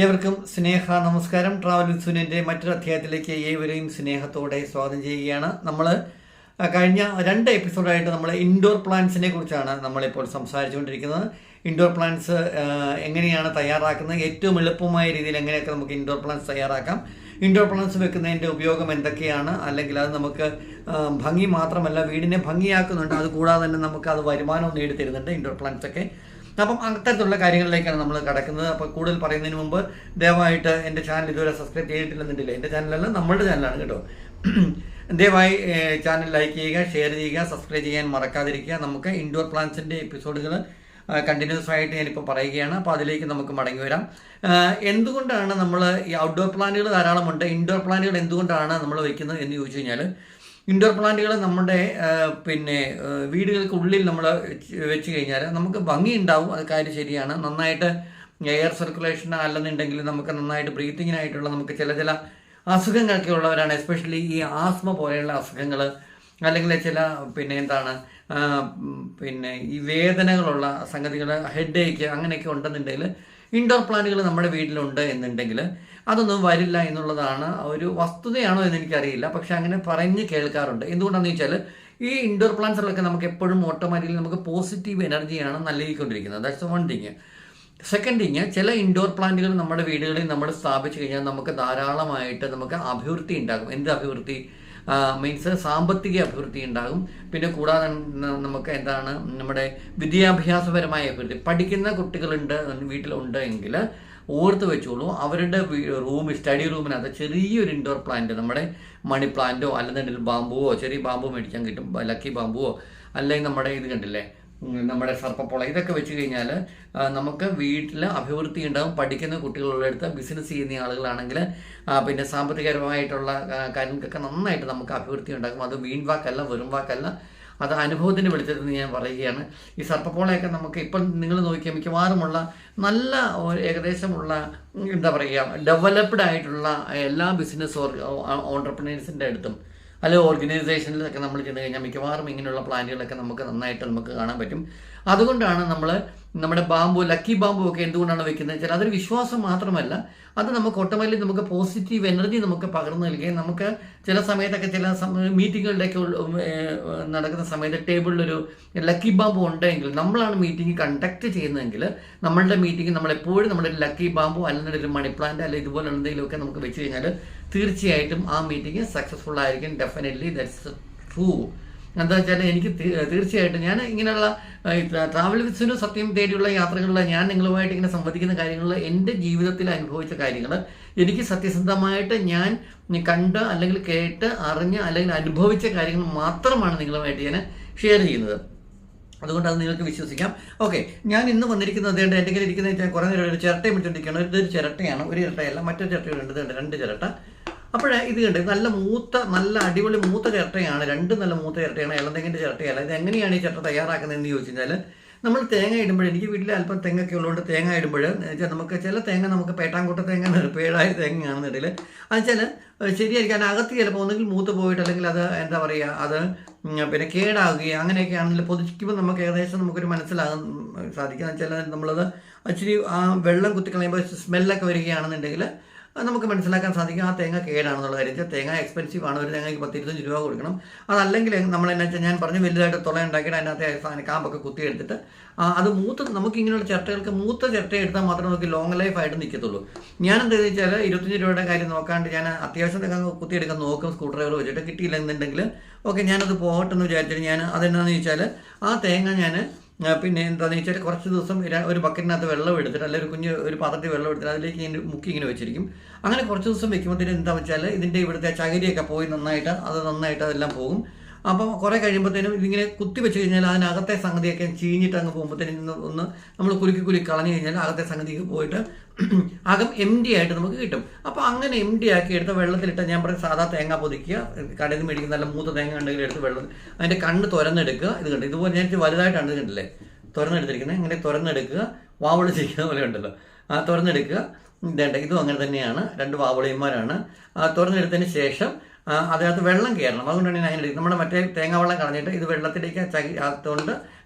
ഏവർക്കും സ്നേഹ നമസ്കാരം. ട്രാവൽ ഇൻസുനിന്റെ മറ്റൊരു അധ്യായത്തിലേക്ക് ഏവരെയും സ്നേഹത്തോടെ സ്വാഗതം ചെയ്യുകയാണ്. നമ്മൾ കഴിഞ്ഞ രണ്ട് എപ്പിസോഡായിട്ട് നമ്മൾ ഇൻഡോർ പ്ലാന്റ്സിനെ കുറിച്ചാണ് നമ്മളിപ്പോൾ സംസാരിച്ചുകൊണ്ടിരിക്കുന്നത്. ഇൻഡോർ പ്ലാന്റ്സ് എങ്ങനെയാണ് തയ്യാറാക്കുന്നത്? ഏറ്റവും എളുപ്പമായ രീതിയിൽ എങ്ങനെയൊക്കെ നമുക്ക് ഇൻഡോർ പ്ലാന്റ്സ് തയ്യാറാക്കാം? ഇൻഡോർ പ്ലാന്റ്സ് വെക്കുന്നതിന്റെ ഉപയോഗം എന്തൊക്കെയാണ്? അല്ലെങ്കിൽ അത് നമുക്ക് ഭംഗി മാത്രമല്ല വീടിനെ ഭംഗിയാക്കുന്നുണ്ട്. അതുകൂടാതെ തന്നെ നമുക്ക് അത് വരുമാനവും നേടിത്തരുന്നുണ്ട്. ഇൻഡോർ പ്ലാന്റ്സ് ഒക്കെ അപ്പം അത്തരത്തിലുള്ള കാര്യങ്ങളിലേക്കാണ് നമ്മൾ കിടക്കുന്നത്. അപ്പോൾ കൂടുതൽ പറയുന്നതിന് മുമ്പ് ദയവായിട്ട് എന്റെ ചാനൽ ഇതുവരെ സബ്സ്ക്രൈബ് ചെയ്തിട്ടില്ലെന്നുണ്ടെങ്കിൽ എന്റെ ചാനലല്ല നമ്മളുടെ ചാനലാണ് കേട്ടോ. ദയവായി ചാനൽ ലൈക്ക് ചെയ്യുക ഷെയർ ചെയ്യുക സബ്സ്ക്രൈബ് ചെയ്യാൻ മറക്കാതിരിക്കുക. നമുക്ക് ഇൻഡോർ പ്ലാന്റ്സിന്റെ എപ്പിസോഡുകൾ കണ്ടിന്യൂസ് ആയിട്ട് ഞാനിപ്പോൾ പറയുകയാണ്. അപ്പോൾ അതിലേക്ക് നമുക്ക് മടങ്ങി വരാം. എന്തുകൊണ്ടാണ് നമ്മൾ ഈ ഔട്ട്ഡോർ പ്ലാന്റുകൾ ധാരാളമുണ്ട്? ഇൻഡോർ പ്ലാന്റുകൾ എന്തുകൊണ്ടാണ് നമ്മൾ വയ്ക്കുന്നത് എന്ന് ചോദിച്ചു കഴിഞ്ഞാൽ ഇൻഡോർ പ്ലാന്റുകൾ നമ്മുടെ പിന്നെ വീടുകൾക്കുള്ളിൽ നമ്മൾ വെച്ച് കഴിഞ്ഞാൽ നമുക്ക് ഭംഗി ഉണ്ടാവും അത് കാര്യം ശരിയാണ്. നന്നായിട്ട് എയർ സർക്കുലേഷൻ അല്ലെന്നുണ്ടെങ്കിൽ നമുക്ക് നന്നായിട്ട് ബ്രീത്തിങ്ങിനായിട്ടുള്ള നമുക്ക് ചില ചില അസുഖങ്ങളൊക്കെ ഉള്ളവരാണ്. എസ്പെഷ്യലി ഈ ആസ്മ പോലെയുള്ള അസുഖങ്ങൾ അല്ലെങ്കിൽ ചില പിന്നെ എന്താണ് പിന്നെ ഈ വേദനകളുള്ള സംഗതികൾ ഹെഡ് ഏക്ക് അങ്ങനെയൊക്കെ ഉണ്ടെന്നുണ്ടെങ്കിൽ ഇൻഡോർ പ്ലാന്റുകൾ നമ്മുടെ വീട്ടിലുണ്ട് എന്നുണ്ടെങ്കിൽ അതൊന്നും വരില്ല എന്നുള്ളതാണ് ഒരു വസ്തുതയാണോ എന്ന് എനിക്കറിയില്ല. പക്ഷെ അങ്ങനെ പറഞ്ഞ് കേൾക്കാറുണ്ട്. എന്തുകൊണ്ടാണെന്ന് വെച്ചാൽ ഈ ഇൻഡോർ പ്ലാന്റ്സിലൊക്കെ നമുക്ക് എപ്പോഴും ഓട്ടോമാറ്റിക്കലി നമുക്ക് പോസിറ്റീവ് എനർജിയാണ് നൽകിക്കൊണ്ടിരിക്കുന്നത്. That's one thing second thing ചില ഇൻഡോർ പ്ലാന്റുകൾ നമ്മുടെ വീടുകളിൽ നമ്മൾ സ്ഥാപിച്ചു കഴിഞ്ഞാൽ നമുക്ക് ധാരാളമായിട്ട് നമുക്ക് അഭിവൃദ്ധി ഉണ്ടാകും. എന്ത് അഭിവൃദ്ധി? മീൻസ് സാമ്പത്തിക അഭിവൃദ്ധി ഉണ്ടാകും. പിന്നെ കൂടാതെ നമുക്ക് എന്താണ് നമ്മുടെ വിദ്യാഭ്യാസപരമായ അഭിവൃദ്ധി. പഠിക്കുന്ന കുട്ടികളുണ്ട് വീട്ടിലുണ്ട് എങ്കിൽ ഓർത്ത് വെച്ചോളൂ. അവരുടെ റൂം സ്റ്റഡി റൂമിനകത്ത് ചെറിയൊരു ഇൻഡോർ പ്ലാന്റ് നമ്മുടെ മണി പ്ലാന്റോ അല്ലെന്നുണ്ടെങ്കിൽ ബാമ്പുവോ ചെറിയ ബാമ്പു മേടിക്കാൻ കിട്ടും. ലക്കി ബാമ്പുവോ അല്ലെങ്കിൽ നമ്മുടെ ഇത് കണ്ടില്ലേ നമ്മുടെ സർപ്പപ്പൊള ഇതൊക്കെ വെച്ച് കഴിഞ്ഞാൽ നമുക്ക് വീട്ടിൽ അഭിവൃദ്ധി ഉണ്ടാകും പഠിക്കുന്ന കുട്ടികളുള്ളടുത്ത് ബിസിനസ് ചെയ്യുന്ന ആളുകളാണെങ്കിൽ പിന്നെ സാമ്പത്തികപരമായിട്ടുള്ള കാര്യങ്ങൾക്കൊക്കെ നന്നായിട്ട് നമുക്ക് അഭിവൃദ്ധി ഉണ്ടാകും. അത് വീൺ വാക്കല്ല വെറും വാക്കല്ല. അത് അനുഭവത്തിന്റെ വെളിച്ചത്തിൽ നിന്ന് ഞാൻ പറയുകയാണ്. ഈ സർപ്പപ്പോളയൊക്കെ നമുക്ക് ഇപ്പം നിങ്ങൾ നോക്കിയാൽ മിക്കവാറുമുള്ള നല്ല ഏകദേശമുള്ള എന്താ പറയുക ഡെവലപ്ഡ് ആയിട്ടുള്ള എല്ലാ ബിസിനസ് ഓണ്ടർപ്രണേഴ്സിന്റെ അടുത്തും അല്ലെങ്കിൽ ഓർഗനൈസേഷനിലൊക്കെ നമ്മൾ ചെന്ന് കഴിഞ്ഞാൽ മിക്കവാറും ഇങ്ങനെയുള്ള പ്ലാന്റുകളൊക്കെ നമുക്ക് നന്നായിട്ട് നമുക്ക് കാണാൻ പറ്റും. അതുകൊണ്ടാണ് നമ്മൾ നമ്മുടെ ബാമ്പു ലക്കി ബാമ്പു ഒക്കെ എന്തുകൊണ്ടാണ് വെക്കുന്നത് വെച്ചാൽ അതൊരു വിശ്വാസം മാത്രമല്ല. അത് നമുക്ക് ഓട്ടോമാറ്റിക് നമുക്ക് പോസിറ്റീവ് എനർജി നമുക്ക് പകർന്നു നൽകുകയും നമുക്ക് ചില സമയത്തൊക്കെ ചില മീറ്റിങ്ങുകളിലൊക്കെ നടക്കുന്ന സമയത്ത് ടേബിളിലൊരു ലക്കി ബാമ്പു ഉണ്ടെങ്കിൽ നമ്മളാണ് മീറ്റിംഗ് കണ്ടക്ട് ചെയ്യുന്നതെങ്കിൽ നമ്മളുടെ മീറ്റിംഗ് നമ്മളെപ്പോഴും നമ്മുടെ ലക്കി ബാമ്പു അല്ലെങ്കിൽ ഒരു മണി പ്ലാന്റ് അല്ലെങ്കിൽ ഇതുപോലെ എന്തെങ്കിലുമൊക്കെ നമുക്ക് വെച്ച് കഴിഞ്ഞാൽ തീർച്ചയായിട്ടും ആ മീറ്റിംഗ് സക്സസ്ഫുൾ ആയിരിക്കും. ഡെഫിനറ്റ്ലി ദറ്റ്സ് ട്രൂ എന്താ വെച്ചാൽ എനിക്ക് തീർച്ചയായിട്ടും ഞാൻ ഇങ്ങനെയുള്ള ട്രാവൽ വിസിനും സത്യം തേടിയുള്ള യാത്രകളിൽ ഞാൻ നിങ്ങളുമായിട്ട് ഇങ്ങനെ സംവദിക്കുന്ന കാര്യങ്ങൾ എന്റെ ജീവിതത്തിൽ അനുഭവിച്ച കാര്യങ്ങൾ എനിക്ക് സത്യസന്ധമായിട്ട് ഞാൻ കണ്ട് അല്ലെങ്കിൽ കേട്ട് അറിഞ്ഞ് അല്ലെങ്കിൽ അനുഭവിച്ച കാര്യങ്ങൾ മാത്രമാണ് നിങ്ങളുമായിട്ട് ഞാൻ ഷെയർ ചെയ്യുന്നത്. അതുകൊണ്ട് അത് നിങ്ങൾക്ക് വിശ്വസിക്കാം. ഓക്കെ ഞാൻ ഇന്ന് വന്നിരിക്കുന്നത് അതുകൊണ്ട് എന്റെ കയ്യിൽ ഇരിക്കുന്നത് വെച്ചാൽ കുറേ നേരം ഒരു ചിരട്ടയും വെച്ചുകൊണ്ടിരിക്കുകയാണ് ഇതൊരു ചിരട്ടയാണ് ഒരു ചിരട്ടയല്ല മറ്റൊരു ചിരട്ടയുണ്ട്. രണ്ട് ചിരട്ട. അപ്പോഴേ ഇത് കണ്ട് നല്ല മൂത്ത നല്ല അടിപൊളി മൂത്ത ചിരട്ടയാണ് രണ്ട് നല്ല മൂത്ത ചിരട്ടയാണ് ഇളന്തെങ്ങിന്റെ ചിരട്ടയല്ല ഇത് എങ്ങനെയാണ് ഈ ചിരട്ട തയ്യാറാക്കുന്നതെന്ന് ചോദിച്ചു കഴിഞ്ഞാൽ നമ്മൾ തേങ്ങ ഇടുമ്പോൾ എനിക്ക് വീട്ടിൽ അല്പം തെങ്ങൊക്കെ ഉള്ളതുകൊണ്ട് തേങ്ങ ഇടുമ്പോൾ നമുക്ക് ചില തേങ്ങ നമുക്ക് പേട്ടാങ്കൂട്ട തേങ്ങ പേടായ തേങ്ങയാണെന്നുണ്ടെങ്കിൽ അത് വെച്ചാൽ ശരിയായിരിക്കും. അതിനകത്ത് ചിലപ്പോൾ ഒന്നുകിൽ മൂത്ത് പോയിട്ട് അല്ലെങ്കിൽ അത് എന്താ പറയുക അത് പിന്നെ കേടാകുകയും അങ്ങനെയൊക്കെ ആണെങ്കിൽ പൊതിക്കുമ്പോൾ നമുക്ക് ഏകദേശം നമുക്കൊരു മനസ്സിലാകാൻ സാധിക്കുക വെച്ചാൽ നമ്മളത് ഇച്ചിരി ആ വെള്ളം കുത്തിക്കളയുമ്പോൾ സ്മെല്ലൊക്കെ വരികയാണെന്നുണ്ടെങ്കിൽ നമുക്ക് മനസ്സിലാക്കാൻ സാധിക്കും ആ തേങ്ങ കേടാണെന്നുള്ള കാര്യത്തിൽ തേങ്ങ എക്സ്പെൻസീവ് ആണ്. ഒരു തേങ്ങയ്ക്ക് പത്ത് ഇരുപത്തഞ്ച് രൂപ കൊടുക്കണം. അതല്ലെങ്കിൽ നമ്മൾ എന്നാ വെച്ചാൽ ഞാൻ പറഞ്ഞു വലുതായിട്ട് തുള ഉണ്ടാക്കിയിട്ട് അതിനകത്ത് കാമ്പൊക്കെ കുത്തിയെടുത്തിട്ട് അത് മൂത്ത് നമുക്ക് ഇങ്ങനെയുള്ള ചിരട്ടകൾക്ക് മൂത്ത ചിരട്ട എടുത്താൽ മാത്രമേ നമുക്ക് ലോങ് ലൈഫായിട്ട് നിൽക്കത്തുള്ളൂ. ഞാൻ എന്താ വെച്ചാൽ ഇരുപത്തഞ്ച് രൂപയുടെ കാര്യം നോക്കാണ്ട് ഞാൻ അത്യാവശ്യം തേങ്ങ കുത്തിയെടുക്കാൻ നോക്കും സ്ക്രൂ ഡ്രൈവർ വെച്ചിട്ട്. കിട്ടിയില്ലെന്നുണ്ടെങ്കിൽ ഓക്കെ ഞാനത് പോകട്ടെന്ന് വിചാരിച്ചിട്ട് ഞാൻ അതെന്നാന്ന് ചോദിച്ചാൽ ആ തേങ്ങ ഞാൻ പിന്നെ എന്താണെന്ന് വെച്ചാൽ കുറച്ച് ദിവസം ഒരു ബക്കറ്റിനകത്ത് വെള്ളം എടുത്തിട്ട് അല്ലെങ്കിൽ ഒരു കുഞ്ഞ് ഒരു പാത്രത്തിൽ വെള്ളം എടുത്തിട്ട് അതിലേക്ക് ഇങ്ങനെ മുക്കി ഇങ്ങനെ വെച്ചിരിക്കും. അങ്ങനെ കുറച്ച് ദിവസം വെക്കുമ്പോഴത്തേക്കും എന്താണെന്ന് വെച്ചാൽ ഇതിന്റെ ഇവിടുത്തെ ചകിരിയൊക്കെ പോയി നന്നായിട്ട് അത് നന്നായിട്ട് അതെല്ലാം പോകും. അപ്പം കുറേ കഴിയുമ്പോഴത്തേനും ഇതിങ്ങനെ കുത്തി വെച്ച് കഴിഞ്ഞാൽ അതിനകത്തെ സംഗതിയൊക്കെ ചീഞ്ഞിട്ട് അങ്ങ് പോകുമ്പോഴത്തേനും ഒന്ന് നമ്മൾ കുലുക്കി കുലുക്കി കളഞ്ഞു കഴിഞ്ഞാൽ അകത്തെ സംഗതി പോയിട്ട് അകം എം ഡി ആയിട്ട് നമുക്ക് കിട്ടും. അപ്പോൾ അങ്ങനെ എം ഡി ആക്കി എടുത്ത് വെള്ളത്തിലിട്ട് ഞാൻ പറയും സാധാ തേങ്ങ പൊതിക്കുക. കടയിൽ മേടിക്കുന്ന നല്ല മൂത്ത തേങ്ങ ഉണ്ടെങ്കിൽ എടുത്ത് വെള്ളം അതിന്റെ കണ്ണ് തുരന്നെടുക്കുക. ഇത് കണ്ട് ഇതുപോലെ ഞാൻ വലുതായിട്ടാണ് ഇത് കണ്ടില്ലേ? തുറന്നെടുത്തിരിക്കുന്നത് ഇങ്ങനെ തുറന്നെടുക്കുക വാവൾ ചെയ്യുന്ന പോലെ ഉണ്ടല്ലോ ആ തുറന്നെടുക്കുക ഇതേണ്ട ഇതും അങ്ങനെ തന്നെയാണ്. രണ്ട് വാവളിയന്മാരാണ്. ആ തുറന്നെടുത്തതിന് ശേഷം അതിനകത്ത് വെള്ളം കയറണം. അതുകൊണ്ടാണ് ഞാൻ അങ്ങനെ. നമ്മുടെ മറ്റേ തേങ്ങ വെള്ളം കളഞ്ഞിട്ട് ഇത് വെള്ളത്തിലേക്ക് ചകി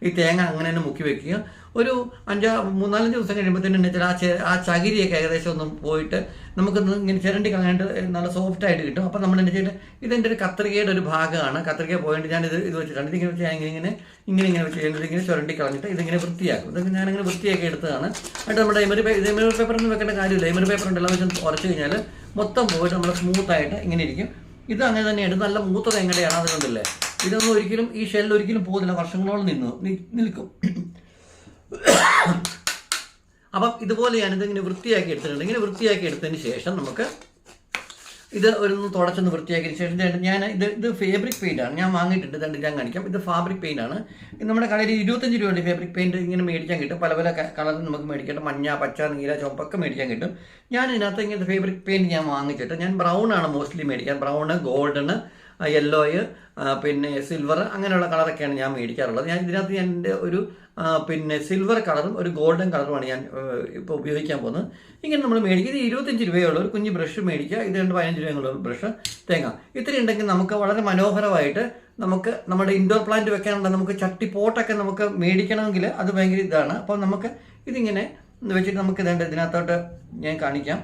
ഈ തേങ്ങ അങ്ങനെ തന്നെ മുക്കി വെക്കുക. ഒരു അഞ്ചാ മൂന്നാലഞ്ച് ദിവസം കഴിയുമ്പോഴത്തേനും തന്നെ ആ ആ ചകിരിയൊക്കെ ഏകദേശം ഒന്ന് പോയിട്ട് നമുക്ക് ഇങ്ങനെ ചിരണ്ടി കളഞ്ഞിട്ട് നല്ല സോഫ്റ്റ് ആയിട്ട് കിട്ടും. അപ്പോൾ നമ്മൾ എന്താ ചെയ്തിട്ട് ഇതെന്റെ ഒരു കത്രികയുടെ ഒരു ഭാഗമാണ്. കത്രിക പോയിട്ട് ഞാൻ ഇത് ഇത് വെച്ചിട്ടുണ്ട് ഇതിങ്ങനെ വെച്ച് ഞാൻ ഇങ്ങനെ ഇങ്ങനെ ഇങ്ങനെ വെച്ച് ഇങ്ങനെ ചുരണ്ടി കളഞ്ഞിട്ട് ഇതിങ്ങനെ വൃത്തിയാക്കും. ഇതൊക്കെ ഞാനിങ്ങനെ വൃത്തിയാക്കി എടുത്തതാണ്. എന്നിട്ട് നമ്മുടെ എമറി പേപ്പർ എമറി പേപ്പറൊന്നും വെക്കേണ്ട കാര്യമില്ല. എമറി പേപ്പർ ഉണ്ടല്ലോ വെച്ചാൽ ഉറച്ചു കഴിഞ്ഞാൽ മൊത്തം പോയിട്ട് നമ്മൾ സ്മൂത്തായിട്ട് ഇങ്ങനെ ഇരിക്കും. ഇത് അങ്ങനെ തന്നെയാണ് നല്ല മൂത്ത തേങ്ങയുടെയാണ് അതുകൊണ്ടല്ലേ ഇതൊന്നും ഒരിക്കലും ഈ ഷെല്ല് ഒരിക്കലും പോകുന്നില്ല. വർഷങ്ങളോളം നിന്ന് നിൽക്കും. അപ്പം ഇതുപോലെയാണ് ഇതിങ്ങനെ വൃത്തിയാക്കി എടുത്തിട്ടുണ്ട്. ഇങ്ങനെ വൃത്തിയാക്കി എടുത്തതിന് ശേഷം നമുക്ക് ഇത് ഒരു തുടച്ചൊന്ന് വൃത്തിയാക്കിയതിന് ശേഷം ഞാൻ ഇത് ഇത് ഫാബ്രിക് പെയിന്റ് ആണ്. ഞാൻ വാങ്ങിയിട്ടുണ്ട് രണ്ട് ഞാൻ കാണിക്കാം. ഇത് ഫാബ്രിക് പെയിന്റ് ആണ്. നമ്മുടെ കടയിൽ ഇരുപത്തഞ്ച് രൂപയുടെ ഫാബ്രിക് പെയിന്റ് ഇങ്ങനെ മേടിക്കാൻ കിട്ടും. പല പല കളറിൽ നമുക്ക് മേടിക്കട്ടെ മഞ്ഞ പച്ച നീല ചുവപ്പൊക്കെ മേടിക്കാൻ കിട്ടും. ഞാൻ ഇതിനകത്ത് ഇങ്ങനത്തെ ഫാബ്രിക് പെയിന്റ് ഞാൻ വാങ്ങിച്ചിട്ട് ഞാൻ ബ്രൗൺ ആണ് മോസ്റ്റ്ലി മേടിക്കാൻ. ബ്രൗണ് ഗോൾഡന് യെല്ലോയ് പിന്നെ സിൽവർ അങ്ങനെയുള്ള കളറൊക്കെയാണ് ഞാൻ മേടിക്കാറുള്ളത്. ഞാൻ ഇതിനകത്ത് ഞാൻ എന്റെ ഒരു പിന്നെ സിൽവർ കളറും ഒരു ഗോൾഡൻ കളറുമാണ് ഞാൻ ഇപ്പോൾ ഉപയോഗിക്കാൻ പോകുന്നത്. ഇങ്ങനെ നമ്മൾ മേടിക്കുക ഇത് ഇരുപത്തഞ്ച് രൂപയുള്ള ഒരു കുഞ്ഞ് ബ്രഷ് മേടിക്കുക. ഇത് രണ്ട് പതിനഞ്ച് രൂപയുള്ള ബ്രഷ് തേങ്ങ. ഇത്രയും ഉണ്ടെങ്കിൽ നമുക്ക് വളരെ മനോഹരമായിട്ട് നമുക്ക് നമ്മുടെ ഇൻഡോർ പ്ലാന്റ് വെക്കാനുള്ള നമുക്ക് ചട്ടി പോട്ടൊക്കെ നമുക്ക് മേടിക്കണമെങ്കിൽ അത് ഭയങ്കര ഇതാണ്. അപ്പോൾ നമുക്ക് ഇതിങ്ങനെ വെച്ചിട്ട് നമുക്ക് ഇതേണ്ട ഇതിനകത്തോട്ട് ഞാൻ കാണിക്കാം.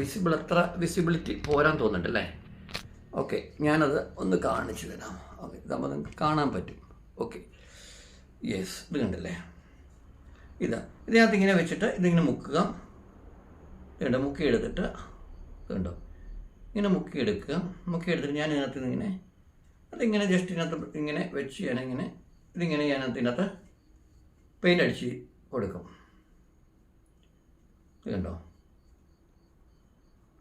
വിസിബിൾ എത്ര വിസിബിലിറ്റി പോരാൻ തോന്നുന്നുണ്ടല്ലേ ഓക്കെ ഞാനത് ഒന്ന് കാണിച്ചു തരാം. ഓക്കെ ഇതാകുമ്പോൾ നിങ്ങൾക്ക് കാണാൻ പറ്റും. ഓക്കെ യെസ് ഇത് കണ്ടല്ലേ? ഇതാ. ഇതിനകത്ത് ഇങ്ങനെ വെച്ചിട്ട് ഇതിങ്ങനെ മുക്കുക. ഇതുണ്ട് മുക്കി എടുത്തിട്ട് കണ്ടോ? ഇങ്ങനെ മുക്കി എടുക്കുക മുക്കി എടുത്തിട്ട് ഞാൻ ഇതിനകത്ത് ഇങ്ങനെ അതിങ്ങനെ ജസ്റ്റ് ഇതിനകത്ത് ഇങ്ങനെ വെച്ച് ഞാനിങ്ങനെ ഇതിങ്ങനെ ഞാനകത്ത് ഇതിനകത്ത് പെയിന്റ് അടിച്ച് കൊടുക്കും. കണ്ടോ?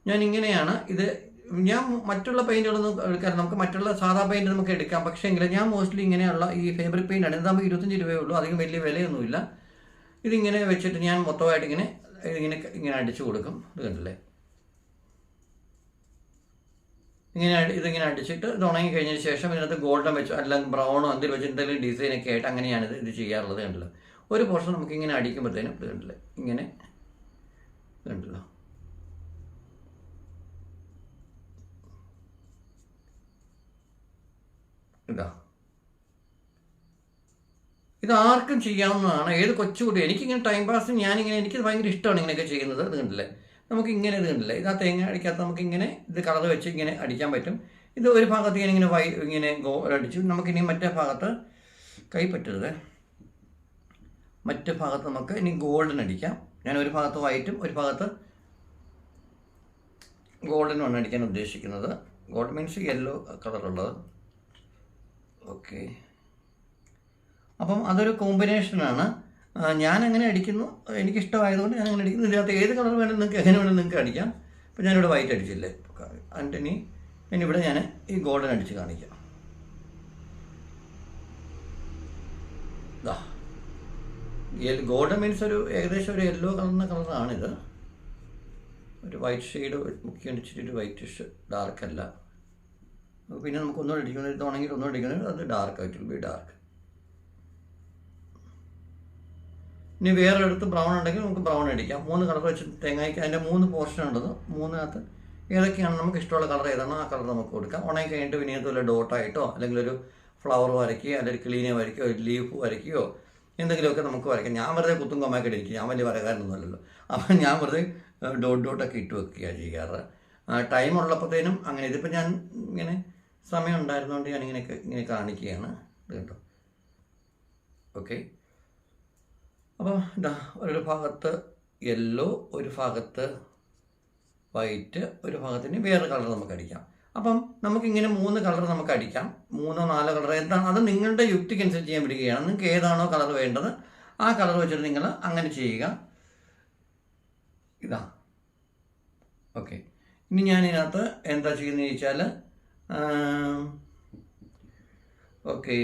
ഞാൻ ഇങ്ങനെയാണ് ഇത് ഞാൻ മറ്റുള്ള പെയിന്റുകളൊന്നും എടുക്കാൻ നമുക്ക് മറ്റുള്ള സാധാ പെയിന്റ് നമുക്ക് എടുക്കാം. പക്ഷേ എങ്കിൽ ഞാൻ മോസ്റ്റ്ലി ഇങ്ങനെയുള്ള ഈ ഫേബ്രിക് പെയിന്റ് ആണ്. ഇതാകുമ്പോൾ ഇരുപത്തഞ്ച് രൂപയേ ഉള്ളൂ. അധികം വലിയ വിലയൊന്നുമില്ല. ഇതിങ്ങനെ വെച്ചിട്ട് ഞാൻ മൊത്തമായിട്ട് ഇങ്ങനെ ഇങ്ങനെ ഇങ്ങനെ അടിച്ചു കൊടുക്കും. ഇത് കണ്ടില്ലേ? ഇങ്ങനെ ഇതിങ്ങനെ അടിച്ചിട്ട് ഇത് ഉണങ്ങി കഴിഞ്ഞതിന് ശേഷം ഇതിനകത്ത് ഗോൾഡൻ വെച്ചോ അല്ലെങ്കിൽ ബ്രൗണോ എന്തെങ്കിലും വെച്ച് എന്തെങ്കിലും ഡിസൈൻ ഒക്കെ ആയിട്ട് അങ്ങനെയാണ് ഇത് ചെയ്യാറുള്ളത് കണ്ടല്ലോ? ഒരു പോർഷൻ നമുക്ക് ഇങ്ങനെ അടിക്കുമ്പോഴത്തേനും ഇത് കണ്ടില്ലേ? ഇങ്ങനെ കണ്ടല്ലോ? ഇതാ. ഇത് ആർക്കും ചെയ്യാവുന്നതാണ്. ഏത് കൊച്ചുകുട്ടി എനിക്കിങ്ങനെ ടൈം പാസ് ഞാനിങ്ങനെ എനിക്ക് ഭയങ്കര ഇഷ്ടമാണ് ഇങ്ങനെയൊക്കെ ചെയ്യുന്നത്. ഇത് കണ്ടില്ലേ? നമുക്ക് ഇങ്ങനെ ഇത് കണ്ടില്ലേ? ഇത് ആ തേങ്ങ അടിക്കാത്ത നമുക്ക് ഇങ്ങനെ ഇത് കളർ വെച്ച് ഇങ്ങനെ അടിക്കാൻ പറ്റും. ഇത് ഒരു ഭാഗത്ത് ഇങ്ങനെ ഇങ്ങനെ വൈ ഇങ്ങനെ ഗോ അടിച്ചു. നമുക്കിനി മറ്റേ ഭാഗത്ത് കൈ പറ്റരുത്. മറ്റേ ഭാഗത്ത് നമുക്ക് ഇനി ഗോൾഡൻ അടിക്കാം. ഞാൻ ഒരു ഭാഗത്ത് വൈറ്റും ഒരു ഭാഗത്ത് ഗോൾഡനുമാണ് അടിക്കാൻ ഉദ്ദേശിക്കുന്നത്. ഗോൾഡ് മീൻസ് യെല്ലോ കളറുള്ളത് ഓക്കെ. അപ്പം അതൊരു കോമ്പിനേഷനാണ്. ഞാൻ അങ്ങനെ അടിക്കുന്നു. എനിക്കിഷ്ടമായതുകൊണ്ട് ഞാൻ അങ്ങനെ അടിക്കുന്നു. ഇതിനകത്ത് ഏത് കളർ വേണമെങ്കിൽ നിങ്ങൾക്ക് എങ്ങനെ വേണമെങ്കിൽ നിങ്ങൾക്ക് അടിക്കാം. അപ്പം ഞാനിവിടെ വൈറ്റ് അടിച്ചില്ലേ? എന്നിട്ട് ഇനി ഇനി ഇവിടെ ഞാൻ ഈ ഗോൾഡൻ അടിച്ച് കാണിക്കാം. ഗോൾഡൻ മീൻസ് ഒരു ഏകദേശം ഒരു യെല്ലോ കളറിന്റെ കളറാണിത്. ഒരു വൈറ്റ് ഷെയ്ഡ് മുക്കി അടിച്ചിട്ട് ഒരു വൈറ്റിഷ് ഡാർക്കല്ല പിന്നെ നമുക്ക് ഒന്നുകൂടെ അടിക്കണം ഇത് ഉണങ്ങിയിട്ട് ഒന്നുകൂടെ അടിക്കണം അത് ഡാർക്ക് ആയിട്ട് ബി ഡാർക്ക് ഇനി വേറെ എടുത്ത് ബ്രൗൺ ഉണ്ടെങ്കിൽ നമുക്ക് ബ്രൗൺ അടിക്കാം. മൂന്ന് കളർ വെച്ച് തേങ്ങയ്ക്ക് അതിന്റെ മൂന്ന് പോർഷൻ ഉണ്ടത് മൂന്നിനകത്ത് ഏതൊക്കെയാണ് നമുക്ക് ഇഷ്ടമുള്ള കളർ ഏതാണോ ആ കളർ നമുക്ക് കൊടുക്കാം. ഉണങ്ങി കഴിഞ്ഞിട്ട് പിന്നെ ഇതുപോലെ ഡോട്ടായിട്ടോ അല്ലെങ്കിൽ ഒരു ഫ്ലവർ വരയ്ക്കുകയോ അല്ലെങ്കിൽ ഒരു ക്ലീനെ വരയ്ക്കുകയോ ഒരു ലീഫ് വരയ്ക്കുകയോ എന്തെങ്കിലുമൊക്കെ നമുക്ക് വരയ്ക്കാം. ഞാൻ വെറുതെ കുത്തും കൊമ്മയൊക്കെ ഇടിക്കും ഞാൻ വലിയ വരകാരനൊന്നുമല്ലല്ലോ അപ്പം ഞാൻ വെറുതെ ഡോട്ട് ഡോട്ടൊക്കെ ഇട്ട് വെക്കുകയാണ് ചെയ്യാറ്. ടൈം ഉള്ളപ്പോഴത്തേനും അങ്ങനെ. ഇതിപ്പോൾ ഞാൻ ഇങ്ങനെ സമയം ഉണ്ടായിരുന്നുകൊണ്ട് ഞാൻ ഇങ്ങനെയൊക്കെ ഇങ്ങനെ കാണിക്കുകയാണ്. കേട്ടോ ഓക്കെ അപ്പോൾ ഇതാ ഒരു ഭാഗത്ത് യെല്ലോ ഒരു ഭാഗത്ത് വൈറ്റ് ഒരു ഭാഗത്തിന് വേറെ കളർ നമുക്ക് അടിക്കാം. അപ്പം നമുക്കിങ്ങനെ മൂന്ന് കളർ നമുക്ക് അടിക്കാം. മൂന്നോ നാലോ കളർ എന്താണ്? അത് നിങ്ങളുടെ യുക്തിക്കനുസരിച്ച് ചെയ്യാൻ വിടുകയാണ്. നിങ്ങൾക്ക് ഏതാണോ കളർ വേണ്ടത് ആ കളർ വെച്ചിട്ട് നിങ്ങൾ അങ്ങനെ ചെയ്യുക. ഇതാ. ഓക്കെ ഇനി ഞാൻ ഇതിനകത്ത് എന്താ ചെയ്യുന്നത് ചോദിച്ചാൽ ഓക്കെ.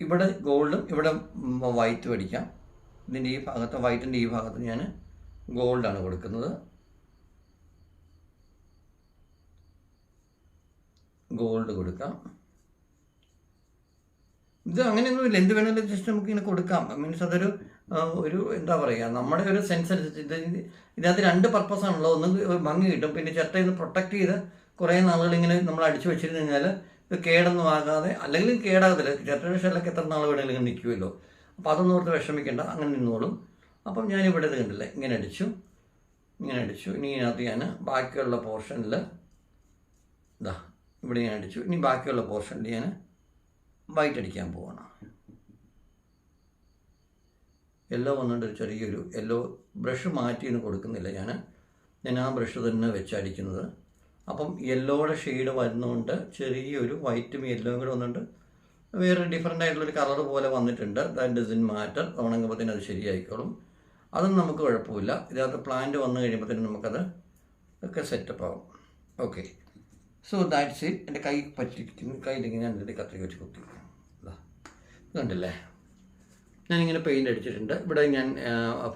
ഇവിടെ ഗോൾഡും ഇവിടെ വൈറ്റ് അടിക്കാം. ഇതിന്റെ ഈ ഭാഗത്ത് വൈറ്റിന്റെ ഈ ഭാഗത്ത് ഞാൻ ഗോൾഡാണ് കൊടുക്കുന്നത്. ഗോൾഡ് കൊടുക്കാം. ഇത് അങ്ങനെയൊന്നുമില്ല. എന്ത് വേണമെങ്കിലും ജസ്റ്റ് നമുക്ക് ഇങ്ങനെ കൊടുക്കാം. മീൻസ് അതൊരു ഒരു എന്താ പറയുക നമ്മുടെ ഒരു സെൻസ് അനുസരിച്ച് ഇത് ഇതിനകത്ത് രണ്ട് പർപ്പസ് ആണല്ലോ ഒന്ന് ഭംഗി കിട്ടും പിന്നെ ചിരട്ടയിൽ നിന്ന് പ്രൊട്ടക്ട് ചെയ്ത് കുറേ നാളുകളിങ്ങനെ നമ്മൾ അടിച്ചു വെച്ചിരുന്നു കഴിഞ്ഞാൽ ഇത് കേടൊന്നും ആകാതെ അല്ലെങ്കിൽ കേടാകത്തില്ല. ജനറേഷനിലൊക്കെ എത്ര നാൾ വേണമെങ്കിലും ഇങ്ങനെ നിൽക്കുമല്ലോ. അപ്പോൾ അതൊന്നും ഓർത്ത് വിഷമിക്കേണ്ട. അങ്ങനെ നിന്നോളും. അപ്പം ഞാനിവിടെ ഇത് കണ്ടില്ല? ഇങ്ങനെ അടിച്ചു. ഇങ്ങനെ അടിച്ചു. ഇനി ഇതിനകത്ത് ഞാൻ ബാക്കിയുള്ള പോർഷനിൽ ഇതാ ഇവിടെ ഞാൻ അടിച്ചു. ഇനി ബാക്കിയുള്ള പോർഷനിൽ ഞാൻ വൈറ്റ് അടിക്കാൻ പോവാണ്. യെല്ലോ വന്നിട്ട് ഒരു ചെറിയൊരു യെല്ലോ ബ്രഷ് മാറ്റി ഇന്ന് കൊടുക്കുന്നില്ല ഞാൻ ഞാൻ ആ ബ്രഷ് തന്നെ വെച്ച് അടിക്കുന്നത് അപ്പം യെല്ലോയുടെ ഷെയ്ഡ് വരുന്നുണ്ട്. ചെറിയൊരു വൈറ്റും യെല്ലോയും കൂടെ വന്നിട്ട് വേറെ ഡിഫറെന്റ് ആയിട്ടുള്ളൊരു കളർ പോലെ വന്നിട്ടുണ്ട്. ദാറ്റ് ഡസൻ മാറ്റർ ഉണങ്ങുമ്പോഴത്തേനും അത് ശരിയായിക്കോളും. അതൊന്നും നമുക്ക് കുഴപ്പമില്ല. ഇതിനകത്ത് പ്ലാന്റ് വന്നു കഴിയുമ്പോഴത്തേനും നമുക്കത് ഒക്കെ സെറ്റപ്പ് ആവും. ഓക്കെ സോ ദാറ്റ്സ് ഇറ്റ് എന്റെ കൈ പറ്റിയിരിക്കുന്നു. കയ്യിലിങ്ങനെ ഇതിന്റെ കത്രിക വെച്ച് കുത്തി? ഇതുണ്ടല്ലേ ഞാനിങ്ങനെ പെയിന്റ് അടിച്ചിട്ടുണ്ട്. ഇവിടെ ഞാൻ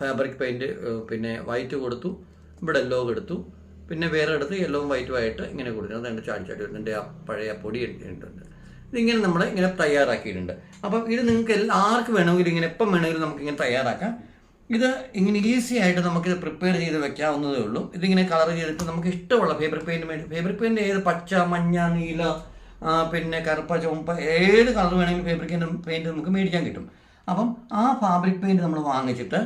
ഫാബ്രിക് പെയിന്റ് പിന്നെ വൈറ്റ് കൊടുത്തു. ഇവിടെ ലോഗ് എടുത്തു. പിന്നെ വേറെ എടുത്ത് യെല്ലോവും വൈറ്റും ആയിട്ട് ഇങ്ങനെ കൊടുക്കുന്നത് അതുകൊണ്ട് ചാടി ചാടി വരുന്നുണ്ട്. ആ പഴയ പൊടി ഇട്ടിട്ടുണ്ട്. ഇതിങ്ങനെ നമ്മൾ ഇങ്ങനെ തയ്യാറാക്കിയിട്ടുണ്ട്. അപ്പം ഇത് നിങ്ങൾക്ക് എല്ലാവർക്കും വേണമെങ്കിലും ഇങ്ങനെ എപ്പം വേണമെങ്കിലും നമുക്ക് ഇങ്ങനെ തയ്യാറാക്കാം. ഇത് ഇങ്ങനെ ഈസി ആയിട്ട് നമുക്കിത് പ്രിപ്പയർ ചെയ്ത് വെക്കാവുന്നതേ ഉള്ളൂ. ഇതിങ്ങനെ കളർ ചെയ്തിട്ട് നമുക്ക് ഇഷ്ടമുള്ള ഫേബ്രിക് പെയിന്റ് വേണ്ടി ഫേബ്രിക് പെയിന്റ് ഏത്? പച്ച മഞ്ഞ നീല പിന്നെ കറുപ്പ ചുവപ്പ് ഏത് കളർ വേണമെങ്കിലും ഫേബ്രിക് പെയിന്റ് നമുക്ക് മേടിക്കാൻ കിട്ടും. അപ്പം ആ ഫാബ്രിക് പെയിന്റ് നമ്മൾ വാങ്ങിച്ചിട്ട്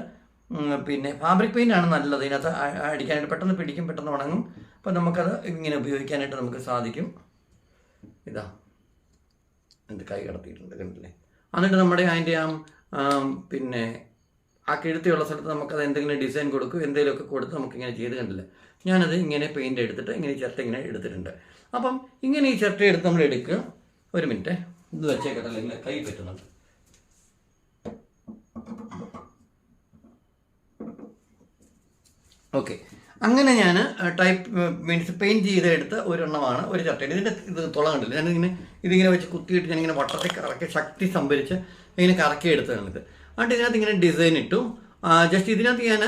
പിന്നെ ഫാബ്രിക് പെയിന്റ് ആണ് നല്ലത്. ഇതിനകത്ത് അടിക്കാനായിട്ട് പെട്ടെന്ന് പിടിക്കും പെട്ടെന്ന് ഉണങ്ങും. അപ്പം നമുക്കത് ഇങ്ങനെ ഉപയോഗിക്കാനായിട്ട് നമുക്ക് സാധിക്കും. ഇതാ. എന്റെ കൈ കടത്തിയിട്ടുണ്ട് കണ്ടില്ലേ? എന്നിട്ട് നമ്മുടെ അതിന്റെ ആ പിന്നെ ആ കിഴുത്തിയുള്ള സ്ഥലത്ത് നമുക്കത് എന്തെങ്കിലും ഡിസൈൻ കൊടുക്കും എന്തെങ്കിലുമൊക്കെ കൊടുത്ത് നമുക്കിങ്ങനെ ചെയ്ത് കണ്ടില്ല? ഞാനത് ഇങ്ങനെ പെയിന്റ് എടുത്തിട്ട് ഇങ്ങനെ ചിരട്ട ഇങ്ങനെ എടുത്തിട്ടുണ്ട്. അപ്പം ഇങ്ങനെ ഈ ചിരട്ട എടുത്ത് നമ്മൾ എടുക്കുക ഒരു മിനിറ്റ്. ഇത് വെച്ചേക്കട്ടെ ഇങ്ങനെ കൈ പറ്റുന്നുണ്ട്. ഓക്കെ അങ്ങനെ ഞാൻ ടൈപ്പ് മീൻസ് പെയിന്റ് ചെയ്തെടുത്ത ഒരെണ്ണമാണ് ഒരു ചട്ടയിൽ. ഇതിന്റെ ഇത് തുള കണ്ടില്ല? ഞാനിങ്ങനെ ഇതിങ്ങനെ വെച്ച് കുത്തിയിട്ട് ഞാനിങ്ങനെ വട്ടത്തിൽ കറക്കി ശക്തി സംഭരിച്ച് ഇങ്ങനെ കറക്കി എടുത്തതാണിത് എന്നിട്ട് ഇതിനകത്ത് ഇങ്ങനെ ഡിസൈൻ ഇട്ടു. ജസ്റ്റ് ഇതിനകത്ത് ഞാൻ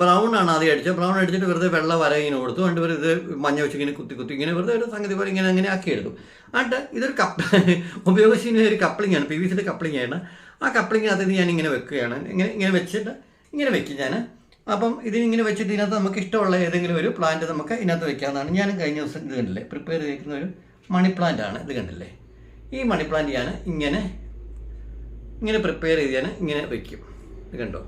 ബ്രൗൺ ആണ് ആദ്യം അടിച്ചത്. ബ്രൗൺ അടിച്ചിട്ട് വെറുതെ വെള്ള വര ഇങ്ങനെ കൊടുത്തു. എന്നിട്ട് വെറുതെ മഞ്ഞ വെച്ച് ഇങ്ങനെ കുത്തി കുത്തി ഇങ്ങനെ വെറുതെ ഒരു സംഗതി പോലെ ഇങ്ങനെ അങ്ങനെ ആക്കി എടുത്തു. എന്നിട്ട് ഇതൊരു കപ്പ് ഉപയോഗിച്ചിരുന്ന ഒരു കപ്ലിംഗ് ആണ്. പി വി സിയുടെ കപ്ലിംഗ് ആണ് ആ കപ്ലിംഗിനകത്ത് ഇത് ഞാൻ ഇങ്ങനെ വെക്കുകയാണ്. ഇങ്ങനെ ഇങ്ങനെ വെച്ചിട്ട് ഇങ്ങനെ വെക്കും ഞാൻ അപ്പം ഇതിങ്ങനെ വെച്ചിട്ട് ഇതിനകത്ത് നമുക്ക് ഇഷ്ടമുള്ള ഏതെങ്കിലും ഒരു പ്ലാന്റ് നമുക്ക് ഇതിനകത്ത് വെക്കാവുന്നതാണ്. ഞാൻ കഴിഞ്ഞ ദിവസം ഇത് കണ്ടില്ലേ? പ്രിപ്പയർ ചെയ്തിരിക്കുന്ന ഒരു മണി പ്ലാന്റ് ആണ് ഇത് കണ്ടില്ലേ? ഈ മണി പ്ലാന്റ് ഞാൻ ഇങ്ങനെ ഇങ്ങനെ പ്രിപ്പയർ ചെയ്ത് ഞാൻ ഇങ്ങനെ വെക്കും. ഇത് കണ്ടോ?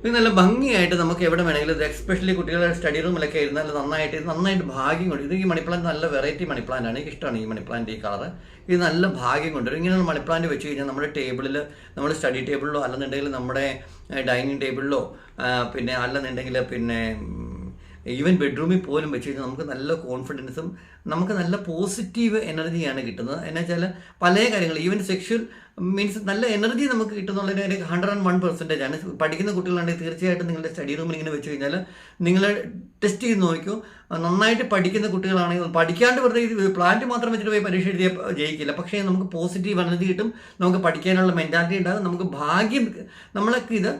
ഇത് നല്ല ഭംഗിയായിട്ട് നമുക്ക് എവിടെ വേണമെങ്കിലും ഇത് എക്സ്പെഷ്യലി കുട്ടികളുടെ സ്റ്റഡി റൂമിലൊക്കെ ഇരുന്നാൽ നന്നായിട്ട് നന്നായിട്ട് ഭാഗ്യം കൊണ്ട് ഇത് ഈ മണിപ്ലാന്റ് നല്ല വെറൈറ്റി മണിപ്ലാന്റ് ആണ്. എനിക്ക് ഇഷ്ടമാണ് ഈ മണിപ്ലാന്റ് ഈ കളർ ഇത് നല്ല ഭാഗ്യം കൊണ്ട് ഇങ്ങനെയുള്ള മണിപ്ലാന്റ് വെച്ച് കഴിഞ്ഞാൽ നമ്മുടെ ടേബിളിൽ നമ്മുടെ സ്റ്റഡി ടേബിളിലോ അല്ലെന്നുണ്ടെങ്കിൽ നമ്മുടെ ഡൈനിങ് ടേബിളിലോ പിന്നെ അല്ലെന്നുണ്ടെങ്കിൽ പിന്നെ ഈവൻ ബെഡ്റൂമിൽ പോലും വെച്ച് കഴിഞ്ഞാൽ നമുക്ക് നല്ല കോൺഫിഡൻസും നമുക്ക് നല്ല പോസിറ്റീവ് എനർജിയാണ് കിട്ടുന്നത്. എന്നുവെച്ചാൽ പല കാര്യങ്ങൾ ഈവൻ സെക്ഷൽ മീൻസ് നല്ല എനർജി നമുക്ക് കിട്ടുന്നുള്ളതിന് ഹൺഡ്രഡ് ആൻഡ് വൺ പെർസെന്റേജ് ആണ്. പഠിക്കുന്ന കുട്ടികളാണെങ്കിൽ തീർച്ചയായിട്ടും നിങ്ങളുടെ സ്റ്റഡി റൂമിൽ ഇങ്ങനെ വെച്ച് കഴിഞ്ഞാൽ നിങ്ങൾ ടെസ്റ്റ് ചെയ്ത് നോക്കിയോ നന്നായിട്ട് പഠിക്കുന്ന കുട്ടികളാണെങ്കിൽ പഠിക്കാണ്ട് വെറുതെ പ്ലാന്റ് മാത്രം വെച്ചിട്ട് പോയി പരീക്ഷ എഴുതിയ ജയിക്കില്ല. പക്ഷേ നമുക്ക് പോസിറ്റീവ് എനർജി കിട്ടും. നമുക്ക് പഠിക്കാനുള്ള മെന്റാലിറ്റി ഉണ്ടാകും. നമുക്ക് ഭാഗ്യം നമ്മളൊക്കെ ഇത്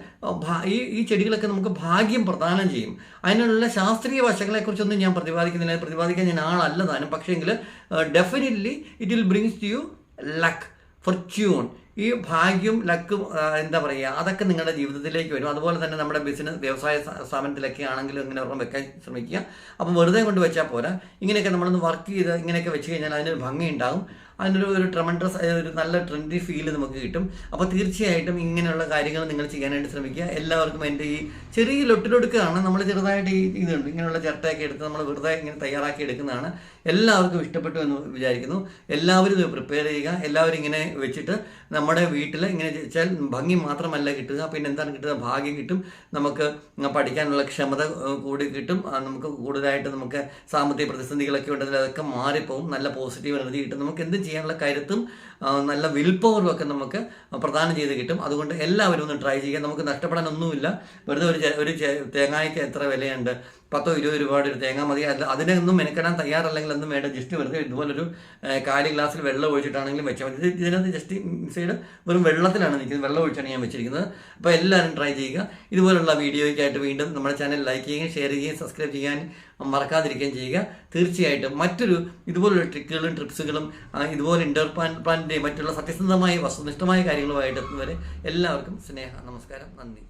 ഈ ഈ ചെടികളൊക്കെ നമുക്ക് ഭാഗ്യം പ്രദാനം ചെയ്യും. അതിനുള്ള ശാസ്ത്രീയ വശങ്ങളെക്കുറിച്ചൊന്നും ഞാൻ പ്രതിപാദിക്കുന്നില്ല. പ്രതിപാദിക്കാൻ ഞാൻ ആളല്ല താനും. പക്ഷേങ്കിൽ definitely it will brings to you luck fortune ഈ ഭാഗ്യം ലക്കും എന്താ പറയുക അതൊക്കെ നിങ്ങളുടെ ജീവിതത്തിലേക്ക് വരും. അതുപോലെ തന്നെ നമ്മുടെ ബിസിനസ് വ്യവസായ സ്ഥാ- സ്ഥാപനത്തിലൊക്കെ ആണെങ്കിലും ഇങ്ങനെ ഓർമ്മ വെക്കാൻ ശ്രമിക്കുക. അപ്പം വെറുതെ കൊണ്ട് വെച്ചാൽ പോരാ. ഇങ്ങനെയൊക്കെ നമ്മളൊന്ന് വർക്ക് ചെയ്ത് ഇങ്ങനെയൊക്കെ വെച്ച് കഴിഞ്ഞാൽ അതിനൊരു ഭംഗി ഉണ്ടാകും അതിനൊരു ഒരു ട്രമൻഡ്രസ് ഒരു നല്ല ട്രെൻഡി ഫീൽ നമുക്ക് കിട്ടും. അപ്പോൾ തീർച്ചയായിട്ടും ഇങ്ങനെയുള്ള കാര്യങ്ങൾ നിങ്ങൾ ചെയ്യാനായിട്ട് ശ്രമിക്കുക. എല്ലാവർക്കും എന്റെ ഈ ചെറിയ ലൊട്ടിലൊടുക്കാണ്. നമ്മൾ ചെറുതായിട്ട് ഈ ഇതുണ്ട്. ഇങ്ങനെയുള്ള ചിരട്ടയൊക്കെ എടുത്ത് നമ്മൾ വെറുതെ ഇങ്ങനെ തയ്യാറാക്കി എടുക്കുന്നതാണ്. എല്ലാവർക്കും ഇഷ്ടപ്പെട്ടു എന്ന് വിചാരിക്കുന്നു. എല്ലാവരും ഇത് പ്രിപ്പയർ ചെയ്യുക. എല്ലാവരും ഇങ്ങനെ വെച്ചിട്ട് നമ്മുടെ വീട്ടിൽ ഇങ്ങനെ വെച്ചാൽ ഭംഗി മാത്രമല്ല കിട്ടുക. പിന്നെ എന്താണ് കിട്ടുക? ഭാഗ്യം കിട്ടും. നമുക്ക് പഠിക്കാനുള്ള ക്ഷമത കൂടി കിട്ടും. നമുക്ക് കൂടുതലായിട്ട് നമുക്ക് സാമ്പത്തിക പ്രതിസന്ധികളൊക്കെ ഉണ്ടെങ്കിൽ അതൊക്കെ മാറിപ്പോവും. നല്ല പോസിറ്റീവ് എനർജി കിട്ടും. നമുക്ക് എന്തും ചെയ്യാനുള്ള കരുത്തും നല്ല വിൽ പവറും ഒക്കെ നമുക്ക് പ്രദാനം ചെയ്ത് കിട്ടും. അതുകൊണ്ട് എല്ലാവരും ഒന്ന് ട്രൈ ചെയ്യുക. നമുക്ക് നഷ്ടപ്പെടാനൊന്നുമില്ല. വെറുതെ ഒരു ഒരു തേങ്ങായ്ക്ക് എത്ര വിലയുണ്ട്? പത്തോ ഇരുപത് രൂപയുടെ ഒരു തേങ്ങ മതി. അതിനൊന്നും മെനക്കെടാൻ തയ്യാറല്ലെങ്കിൽ ഒന്നും വേണ്ട. ജസ്റ്റ് വെറുതെ ഇതുപോലൊരു കാലി ഗ്ലാസ്സിൽ വെള്ളം ഒഴിച്ചിട്ടാണെങ്കിലും വെച്ചാൽ മതി. ഇതിനകത്ത് ജസ്റ്റ് സൈഡ് വെറും വെള്ളത്തിലാണ് നിൽക്കുന്നത്. വെള്ളം ഒഴിച്ചാണ് ഞാൻ വെച്ചിരിക്കുന്നത്. അപ്പോൾ എല്ലാവരും ട്രൈ ചെയ്യുക. ഇതുപോലുള്ള വീഡിയോയ്ക്കായിട്ട് വീണ്ടും നമ്മുടെ ചാനൽ ലൈക്ക് ചെയ്യുകയും ഷെയർ ചെയ്യുകയും സബ്സ്ക്രൈബ് ചെയ്യാൻ മറക്കാതിരിക്കുകയും ചെയ്യുക. തീർച്ചയായിട്ടും മറ്റൊരു ഇതുപോലുള്ള ട്രിക്കുകളും ട്രിപ്സുകളും ഇതുപോലെ ഇൻഡോർ പ്ലാൻ പ്ലാന്റിന്റെയും മറ്റുള്ള സത്യസന്ധമായ വസ്തുനിഷ്ഠമായ കാര്യങ്ങളുമായിട്ട് എത്തുന്നവരെ എല്ലാവർക്കും സ്നേഹ നമസ്കാരം നന്ദി.